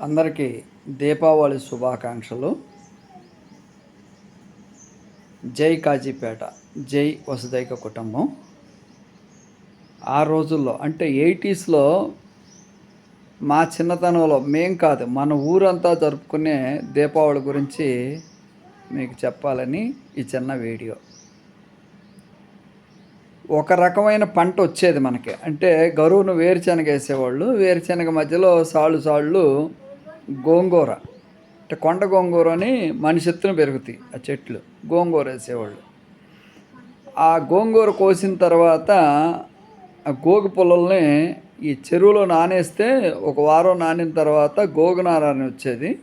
అందరికీ దీపావళి శుభాకాంక్షలు. జై కాజీపేట జై వసుదైక కుటుంబం. ఆ రోజుల్లో అంటే ఎయిటీస్లో మా చిన్నతనంలో మేం కాదు మన ఊరంతా జరుపుకునే దీపావళి గురించి మీకు చెప్పాలని ఈ చిన్న వీడియో. ఒక రకమైన పంట వచ్చేది మనకి. అంటే గరువును వేరుశనగ వేసేవాళ్ళు వేరుశనగ మధ్యలో సాళ్ళు సాళ్ళు గోంగూర. అంటే కొండ గోంగూర అని మనిషి ఎత్తున పెరుగుతాయి ఆ చెట్లు. గోంగూర వేసేవాళ్ళు. ఆ గోంగూర కోసిన తర్వాత ఆ గోగు పొలల్ని ఈ చెరువులో నానేస్తే ఒక వారం నానిన తర్వాత గోగు నార అని వచ్చేది.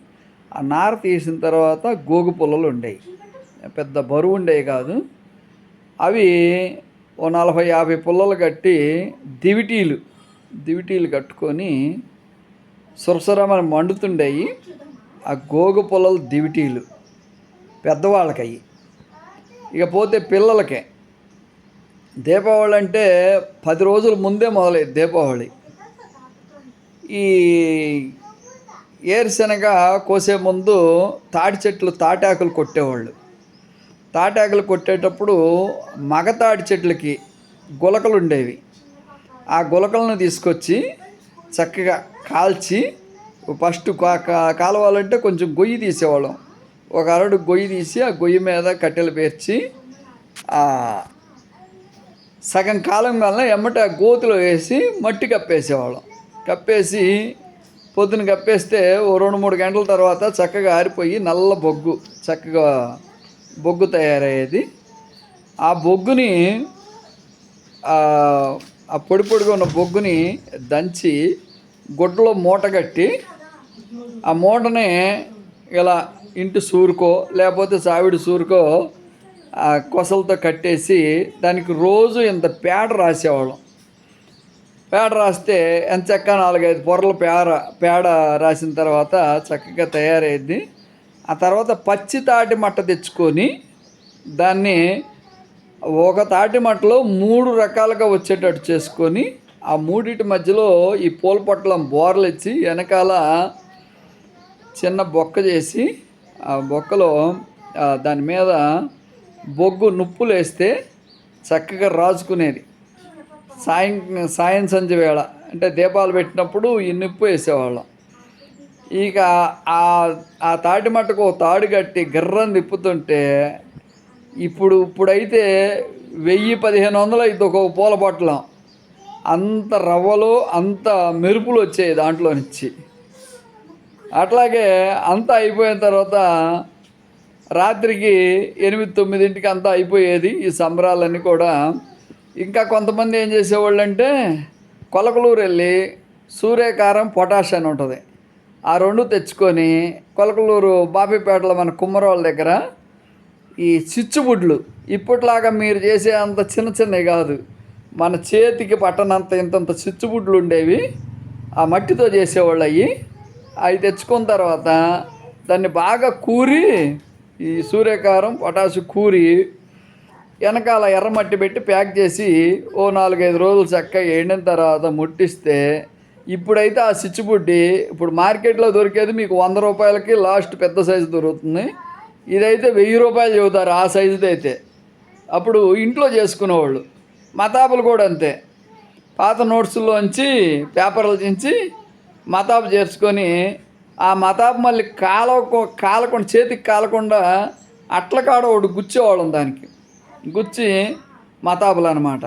ఆ నార తీసిన తర్వాత గోగు పొలలు ఉండేవి పెద్ద బరువు ఉండేవి కాదు. అవి ఓ నలభై యాభై పుల్లలు కట్టి దివిటీలు దివిటీలు కట్టుకొని సురసురమని మండుతుండేవి ఆ గోగు పొలలు దివిటీలు పెద్దవాళ్ళకయ్యి. ఇక పోతే పిల్లలకే. దీపావళి అంటే పది రోజుల ముందే మొదలైంది దీపావళి. ఈ ఏరుశనగ కోసే ముందు తాటి చెట్లు తాటాకులు కొట్టేవాళ్ళు. తాటాకులు కొట్టేటప్పుడు మగ తాటి చెట్లకి గులకలు ఉండేవి ఆ గులకలను తీసుకొచ్చి చక్కగా కాల్చి ఫస్ట్ కాలవాలంటే కొంచెం గొయ్యి తీసేవాళ్ళం. ఒక అరడు గొయ్యి తీసి ఆ గొయ్యి మీద కట్టెలు పేర్చి సగం కాలం వల్ల ఎమ్మట గోతులో వేసి మట్టి కప్పేసేవాళ్ళం. కప్పేసి పొద్దున కప్పేస్తే ఓ రెండు మూడు గంటల తర్వాత చక్కగా ఆరిపోయి నల్ల బొగ్గు చక్కగా బొగ్గు తయారయ్యేది. ఆ బొగ్గుని ఆ పొడి పొడిగా ఉన్న బొగ్గుని దంచి గుడ్డలో మూట కట్టి ఆ మూటని ఇలా ఇంటి సూరుకో లేకపోతే సావిడి సూరుకో ఆ కొసలతో కట్టేసి దానికి రోజు ఇంత పేడ రాసేవాళ్ళం. పేడ రాస్తే ఎంత చక్క నాలుగైదు పొరలు పేడ పేడ రాసిన తర్వాత చక్కగా తయారైద్ది. ఆ తర్వాత పచ్చి తాటి మట్ట తెచ్చుకొని దాన్ని ఒక తాటి మట్టలో మూడు రకాలుగా వచ్చేటట్టు చేసుకొని ఆ మూడింటి మధ్యలో ఈ పూల పొట్లం బోర్లు ఇచ్చి వెనకాల చిన్న బొక్క చేసి ఆ బొక్కలో దాని మీద బొగ్గు నుప్పులు వేస్తే చక్కగా రాజుకునేది. సాయం సాయం సంధ్య వేళ అంటే దీపాలు పెట్టినప్పుడు ఈ నిప్పు వేసేవాళ్ళం. ఇక ఆ ఆ తాటి మట్టకు తాడు కట్టి గిర్రం తిప్పుతుంటే ఇప్పుడు ఇప్పుడైతే వెయ్యి పదిహేను వందలు అయితే ఒక పూల బొట్టలం. అంత రవ్వలు అంత మెరుపులు వచ్చాయి దాంట్లో నుంచి అట్లాగే అంతా అయిపోయిన తర్వాత రాత్రికి ఎనిమిది తొమ్మిదింటికి అంతా అయిపోయేది ఈ సంబరాలన్నీ కూడా. ఇంకా కొంతమంది ఏం చేసేవాళ్ళు అంటే కొలకలూరు వెళ్ళి సూర్యకారం పొటాష్ అని ఉంటుంది. ఆ రెండు తెచ్చుకొని కొలకలూరు బాపిపేటలో మన కుమ్మరోళ్ళ దగ్గర ఈ చిచ్చుబుడ్లు ఇప్పట్లాగా మీరు చేసే అంత చిన్న చిన్నవి కాదు. మన చేతికి పట్టనంత ఇంతంత చిచ్చుబుడ్లు ఉండేవి. ఆ మట్టితో చేసేవాళ్ళు అవి అవి తెచ్చుకున్న తర్వాత దాన్ని బాగా కూరి ఈ సూర్యకారం పొటాసు కూరి వెనకాల ఎర్రమట్టి పెట్టి ప్యాక్ చేసి ఓ నాలుగైదు రోజులు చక్కగా ఎండిన తర్వాత ముట్టిస్తే ఇప్పుడైతే ఆ సిచ్చుబుడ్డి ఇప్పుడు మార్కెట్లో దొరికేది మీకు వంద రూపాయలకి లాస్ట్ పెద్ద సైజు దొరుకుతుంది. ఇదైతే వెయ్యి రూపాయలు చెబుతారు ఆ సైజుది అయితే. అప్పుడు ఇంట్లో చేసుకునేవాళ్ళు. మతాబులు కూడా అంతే. పాత నోట్స్లోంచి పేపర్లు చించి మతాబు చేర్చుకొని ఆ మతాబు మళ్ళీ కాలకు కాలకుండా చేతికి కాలకుండా అట్ల కాడ ఒకటి గుచ్చేవాళ్ళం దానికి. గుచ్చి మతాపులు అనమాట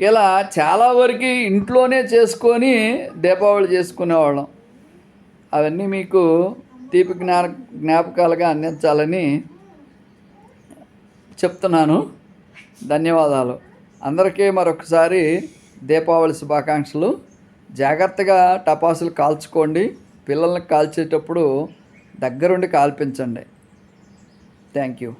ఇలా చాలా వరకు ఇంట్లోనే చేసుకొని దీపావళి చేసుకునేవాళ్ళం. అవన్నీ మీకు తీపి జ్ఞా జ్ఞాపకాలుగా అందించాలని చెప్తున్నాను. ధన్యవాదాలు. అందరికీ మరొకసారి దీపావళి శుభాకాంక్షలు. జాగ్రత్తగా టపాసులు కాల్చుకోండి. పిల్లల్ని కాల్చేటప్పుడు దగ్గరుండి కాల్పించండి. Thank you.